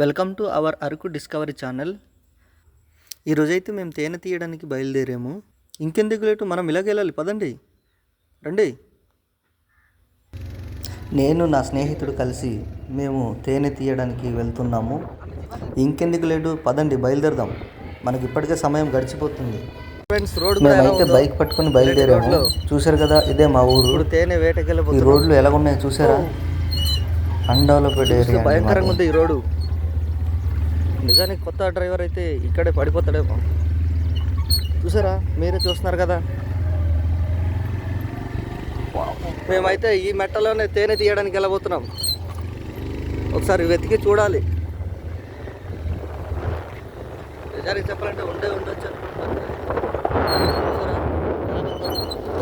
Welcome to our Araku discovery channel. ఈరోజైతే మేము తేనె తీయడానికి బయలుదేరాము. ఇంకెందుకు లేటు మనం ఇలాగే వెళ్ళాలి. పదండి. రండి. నేను నా స్నేహితుడు కలిసి మేము తేనె తీయడానికి వెళ్తున్నాము. ఇంకెందుకు లేటు పదండి బయలుదేరదాం. మనకి ఇప్పటికే సమయం గడిచిపోతుంది. ఫ్రెండ్స్ రోడ్ మేమైతే బైక్ పట్టుకొని బయలుదేరాము. చూశారు కదా ఇదే మా ఊరు. తేనె ఈ వేటకెళ్ళిపోతుంది రోడ్లు ఎలా ఉన్నాయో చూసారా అన్డెవలప్డ్ ఏరియా భయంకరంగా ఉంది ఈ రోడ్డు. నిజానికి కొత్త డ్రైవర్ అయితే ఇక్కడే పడిపోతాడేమో. చూసారా? మీరే చూస్తున్నారు కదా? మేమైతే ఈ మెట్టలోనే తేనె తీయడానికి వెళ్ళబోతున్నాం. ఒకసారి వెతికి చూడాలి. నిజానికి చెప్పాలంటే ఉండే ఉండొచ్చు.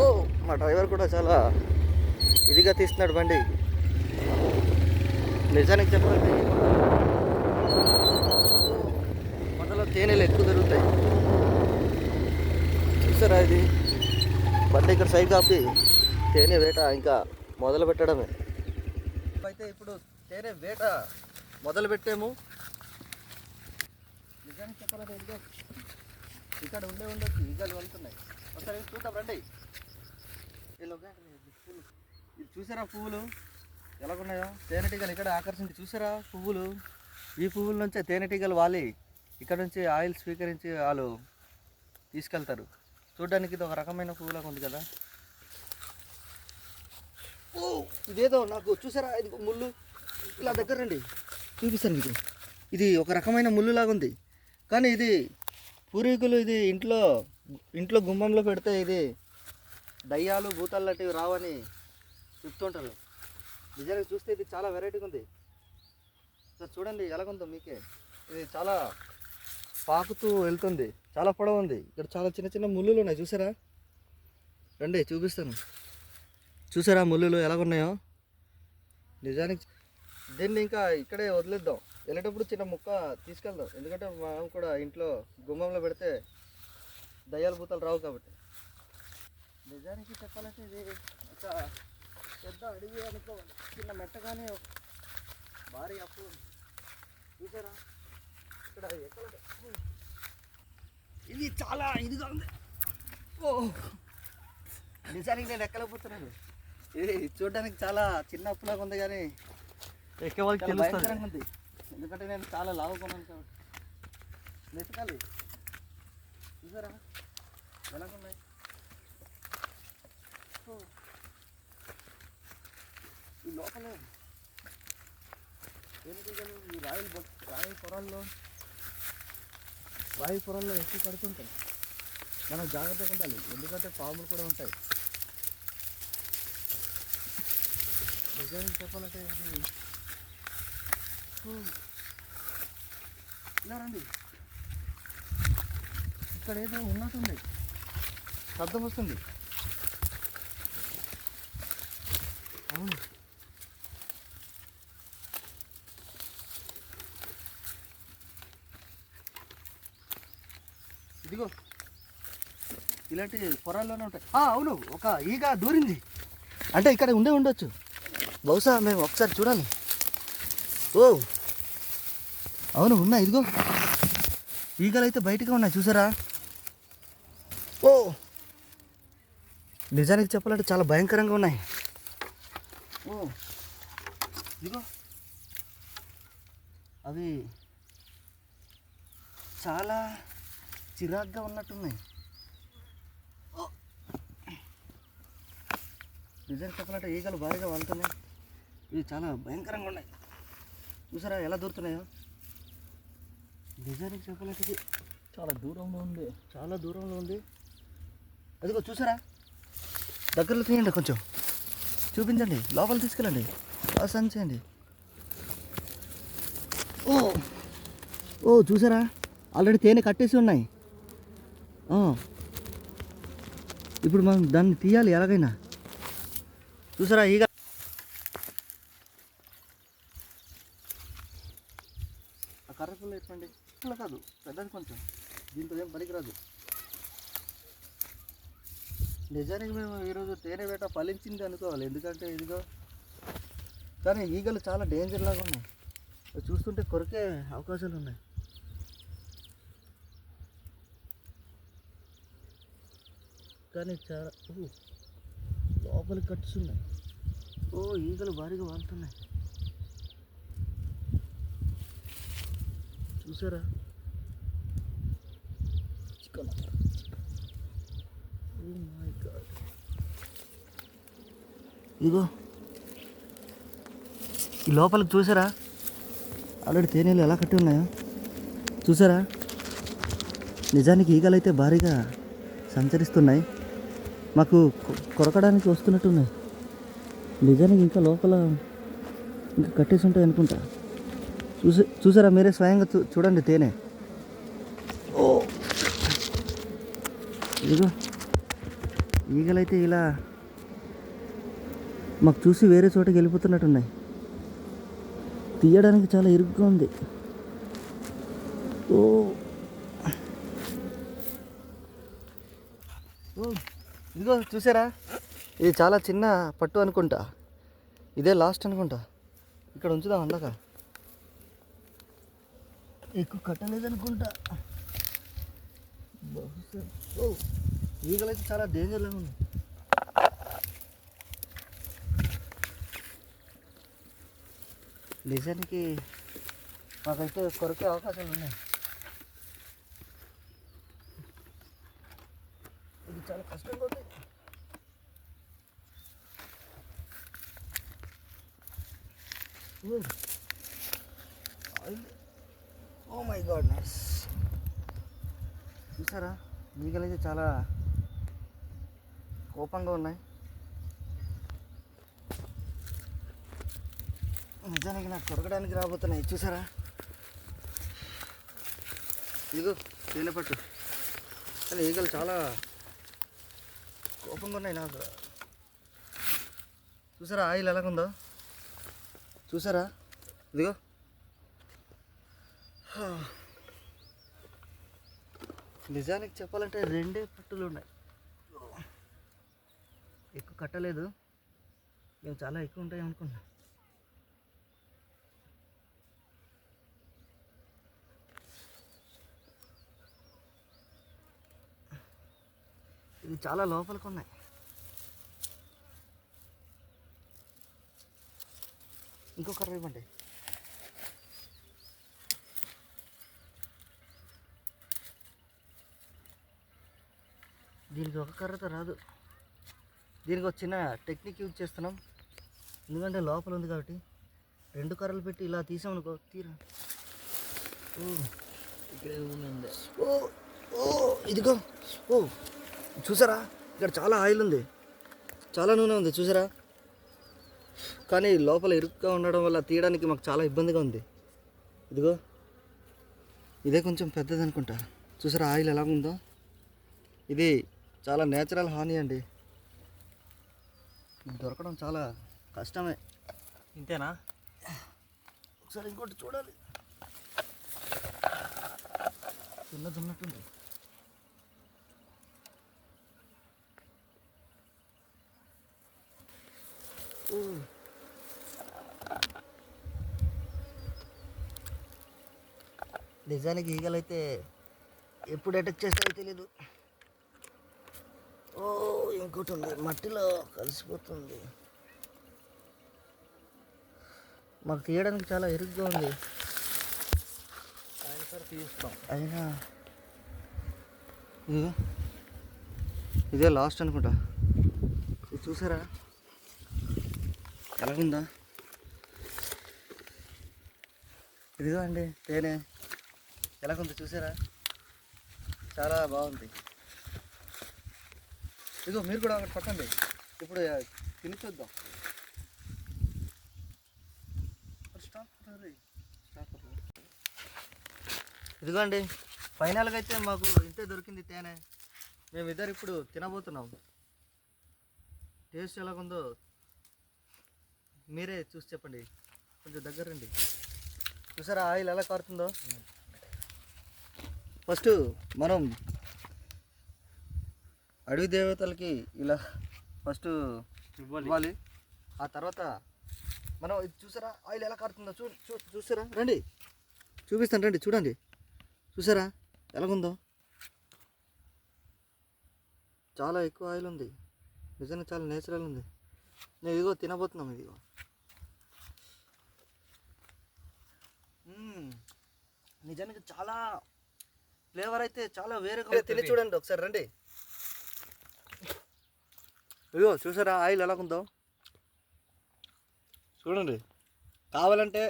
ఓ మా డ్రైవర్ కూడా చాలా ఇదిగా తీస్తున్నాడు బండి. నిజానికి చెప్పాలంటే తేనెలు ఎక్కువ దొరుకుతాయి. చూసారా ఇది? బండి ఇక్కడ సైడ్ ఆపి తేనె వేట ఇంకా మొదలు పెట్టడమే. అయితే ఇప్పుడు తేనె వేట మొదలు పెట్టాము. నిజానికి చెప్పాలంటే ఇక్కడ ఉండే ఉండొచ్చు ఈగలు వెళ్తున్నాయి. ఒకసారి చూద్దాం రండి. ఇది చూసారా పువ్వులు? ఎలాగున్నాయో? తేనెటీగలు ఇక్కడ ఆకర్షించి చూసారా పువ్వులు? ఈ పువ్వుల నుంచే తేనెటీగలు వాలి. ఇక్కడ నుంచి ఆయిల్ స్వీకరించి వాళ్ళు తీసుకెళ్తారు. చూడడానికి ఇది ఒక రకమైన పువ్వులాగా ఉంది కదా. ఓ ఇదేదో నాకు చూసారా? ఇది ముళ్ళు. ఇలా దగ్గర రండి. చూపిస్తాను మీకు. ఇది ఒక రకమైన ముళ్ళులాగా ఉంది. కానీ ఇది పూర్వీకులు ఇది ఇంట్లో ఇంట్లో గుమ్మంలో పెడితే ఇది దయ్యాలు భూతాలు లాంటివి రావని చెప్తుంటారు. నిజానికి చూస్తే ఇది చాలా వెరైటీగా ఉంది. సార్ చూడండి ఎలాగుందో మీకే. ఇది చాలా పాకుతూ వెళ్తుంది. చాలా పొడవు ఉంది. ఇక్కడ చాలా చిన్న చిన్న ముళ్ళులు ఉన్నాయి. చూసారా? రండి చూపిస్తాను. చూసారా ముళ్ళులు ఎలాగున్నాయో నిజానికి దీన్ని ఇంకా ఇక్కడే వదిలేద్దాం. వెళ్ళేటప్పుడు చిన్న ముక్క తీసుకెళ్దాం. ఎందుకంటే మనం కూడా ఇంట్లో గుమ్మంలో పెడితే దయ్యాల భూతాలు రావు కాబట్టి. నిజానికి చెప్పాలంటే ఇది ఒక పెద్ద అడవి అనుకోవాలి చిన్న మెట్టగానే భారీ అప్పు ఉంది. చూసారా? ఇది చాలా ఇదిగా ఉంది. ఓ. నిజానికి నేను ఎక్కలేకపోతున్నాను ఇది చూడడానికి చాలా చిన్న అప్పులాగా ఉంది కానీ భయంకరంగా ఉంది. ఎందుకంటే నేను చాలా లావుకున్నాను కాబట్టి. వెతకాలి. చూసారా? ఎలాగున్నాయి? ఓ. ఈ లోపలే తేనెటీగలు ఈ రాయల్ బొట్ రాయి పొరాల్లో వాయు పొరల్లో ఎక్కువ పడుతుంటాయి మనం జాగ్రత్తగా ఉండాలి. ఎందుకంటే పాములు కూడా ఉంటాయి. నిజానికి చెప్పాలంటే ఇది ఇలా రండి. ఇక్కడ ఏదో ఉన్నట్టుంది. శబ్దం వస్తుంది. అవును. ఇదిగో. ఇలాంటి పొరాల్లోనే ఉంటాయి. అవును ఒక ఈగ దూరింది. అంటే ఇక్కడ ఉండే ఉండొచ్చు. బహుశా మేము ఒకసారి చూడాలి. ఓ. అవును ఉన్నాయి ఇదిగో. ఈగలు అయితే బయటగా ఉన్నాయి చూసారా? ఓ. నిజానికి చెప్పాలంటే చాలా భయంకరంగా ఉన్నాయి. ఓ. ఇదిగో. అవి చాలా చిరాగ్గా ఉన్నట్టున్నాయి. ఓ. చెప్పాలంటే ఈగలు భారీగా వాళ్తున్నాయి. ఇవి చాలా భయంకరంగా ఉన్నాయి. చూసారా ఎలా దూరుతున్నాయో? నిజానికి చెప్పాలంటే చాలా దూరంలో ఉంది. చాలా దూరంలో ఉంది. అదిగో చూసారా? దగ్గరలో తీయండి కొంచెం. చూపించండి. లోపల తీసుకెళ్ళండి. బాగా సన్ చేయండి. ఓ! ఓ చూసారా? ఆల్రెడీ తేనె కట్టేసి ఉన్నాయి. ఇప్పుడు మనం దాన్ని తీయాలి ఎలాగైనా. చూసారా ఈగ? కర్రపుల్ల ఎట్టండి పుల్ల కాదు పెద్దది కొంచెం. దీంతో ఏం పనికిరాదు నిజానికి మేము ఈరోజు తేనె వేట ఫలించింది అనుకోవాలి. ఎందుకంటే ఇదిగో కానీ ఈగలు చాలా డేంజర్ లాగా ఉన్నాయి. చూస్తుంటే కొరికే అవకాశాలు ఉన్నాయి. కానీ చాలా ఓ, లోపలికి కట్టుస్తున్నాయి ఓ ఈగలు భారీగా వాళ్తున్నాయి. చూసారా? Chicken god. ఇదిగో ఈ లోపలికి చూసారా? ఆల్రెడీ తేనెలు ఎలా కట్టి ఉన్నాయో? చూసారా? నిజానికి ఈగలు అయితే భారీగా సంచరిస్తున్నాయి. మాకు కొరకడానికి వస్తున్నట్టున్నాయి. నిజానికి ఇంకా లోపల ఇంకా కట్టేసి ఉంటాయి అనుకుంటా. చూసే చూసారా మీరే స్వయంగా చూ చూడండి తేనె. ఓ! ఇదిగో. ఈగలైతే ఇలా మాకు చూసి వేరే చోటకి వెళ్ళిపోతున్నట్టున్నాయి. తీయడానికి చాలా ఇరుగ్గా ఉంది. ఓ! ఓ, ఇదిగో చూసారా? ఇది చాలా చిన్న పట్టు అనుకుంటా. ఇదే లాస్ట్ అనుకుంటా. ఇక్కడ ఉంచుదాం అందాక. ఎక్కువ కట్టలేదు అనుకుంటా బహుశా. ఓ ఈగలైతే చాలా డేంజర్గా ఉంది. నిజానికి మాకైతే కొరకే అవకాశాలు ఉన్నాయి ఇది చాలా కష్టంగా ఉంది ఓ. Oil. Oh my god nice చూసారా? ఈగలైతే చాలా కోపంగా ఉన్నాయి. నిజానికి నాకు కొరకడానికి రాబోతున్నాయి. చూసారా? ఇదిగో తేనె పట్టు. కానీ ఈగలు చాలా కోపంగా ఉన్నాయి నాకు. చూసారా ఆయిల్ ఎలాగుందో చూసారా? ఇదిగో. నిజానికి చెప్పాలంటే రెండే కట్టలు ఉన్నాయి. ఎక్కువ కట్టలేదు. మేము చాలా ఎక్కువ ఉంటాయి అనుకున్నాం ఇది చాలా లోపలికి ఉన్నాయి. ఇంకో ఇవ్వండి. దీనికి ఒక కర్రతో రాదు. దీనికి ఒక చిన్న టెక్నిక్ యూజ్ చేస్తున్నాం. ఎందుకంటే లోపల ఉంది కాబట్టి రెండు కర్రలు పెట్టి ఇలా తీసామనుకో తీరా. ఓ ఓ ఓ ఇదిగో. ఓ చూసారా? ఇక్కడ చాలా ఆయిల్ ఉంది. చాలా నూనె ఉంది చూసారా? కానీ లోపల ఇరుగ్గా ఉండడం వల్ల తీయడానికి మాకు చాలా ఇబ్బందిగా ఉంది. ఇదిగో. ఇదే కొంచెం పెద్దది అనుకుంటా చూసారా ఆయిల్ ఎలా ఉందో? ఇది చాలా నేచురల్ హాని అండి. దొరకడం చాలా కష్టమే. ఇంతేనా? ఒకసారి ఇంకోటి చూడాలి. చిన్నది ఉన్నట్టుంది. నిజానికి ఈగలైతే ఎప్పుడు అటాక్ చేస్తాయో తెలీదు. ఓ ఇంకోటి ఉంది. మట్టిలో కలిసిపోతుంది. మాకు తీయడానికి చాలా ఇరుగ్గా ఉంది. అయినా ఇదే లాస్ట్ అనుకుంటా. ఇది చూసారా? ఎలాగుందా? ఇదిగో అండి తేనె. ఎలాగుంది? చూసారా? చాలా బాగుంది. ఇదిగో మీరు కూడా అక్కడ పట్టండి ఇప్పుడు తిని చూద్దాం. స్టాప్ ఇదిగోండి ఫైనల్గా అయితే మాకు ఇంతే దొరికింది తేనె. మేము ఇద్దరు ఇప్పుడు తినబోతున్నాం. టేస్ట్ ఎలాగుందో మీరే చూసి చెప్పండి. కొంచెం దగ్గర రండి. చూసారా ఆయిల్ ఎలా కారుతుందో? ఫస్ట్ మనం అడవి దేవతలకి ఇలా ఫస్ట్ ఇవ్వాలి. ఆ తర్వాత మనం ఇది చూసారా? ఆయిల్ ఎలా కారుతుందో చూ చూ చూసారా? రండి. చూపిస్తాను రండి చూడండి. చూసారా? ఎలాగుందో? చాలా ఎక్కువ ఆయిల్ ఉంది. నిజంగా చాలా నేచురల్ ఉంది. నేను ఇదిగో తినబోతున్నాం ఇదిగో. నిజానికి చాలా ఫ్లేవర్ అయితే చాలా వేరేగా తిని చూడండి ఒకసారి రండి. ఇదిగో చూసారా ఆయిల్ ఎలాగుందో చూడండి. కావాలంటే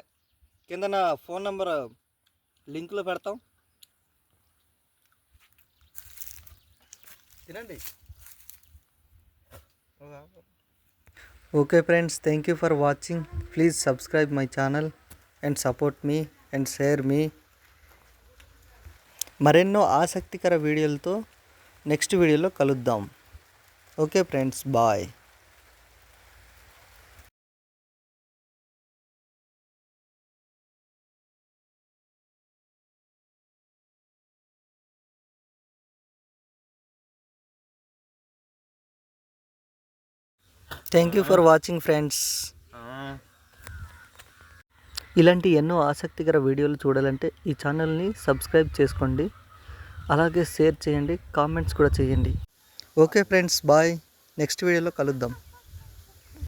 కింద నా ఫోన్ నెంబర్ లింక్లో పెడతాం. తినండి. Okay friends thank you for watching please subscribe my channel and support me and share me మరెన్నో ఆసక్తికర వీడియోలతో నెక్స్ట్ వీడియోలో కలుద్దాం. Okay friends bye. Thank you for watching friends ఇలాంటి ఎన్నో ఆసక్తికర వీడియోలు చూడాలంటే ఈ ఛానల్ని సబ్స్క్రైబ్ చేసుకోండి. అలాగే షేర్ చేయండి కామెంట్స్ కూడా చేయండి. Okay friends bye. నెక్స్ట్ వీడియోలో కలుద్దాం.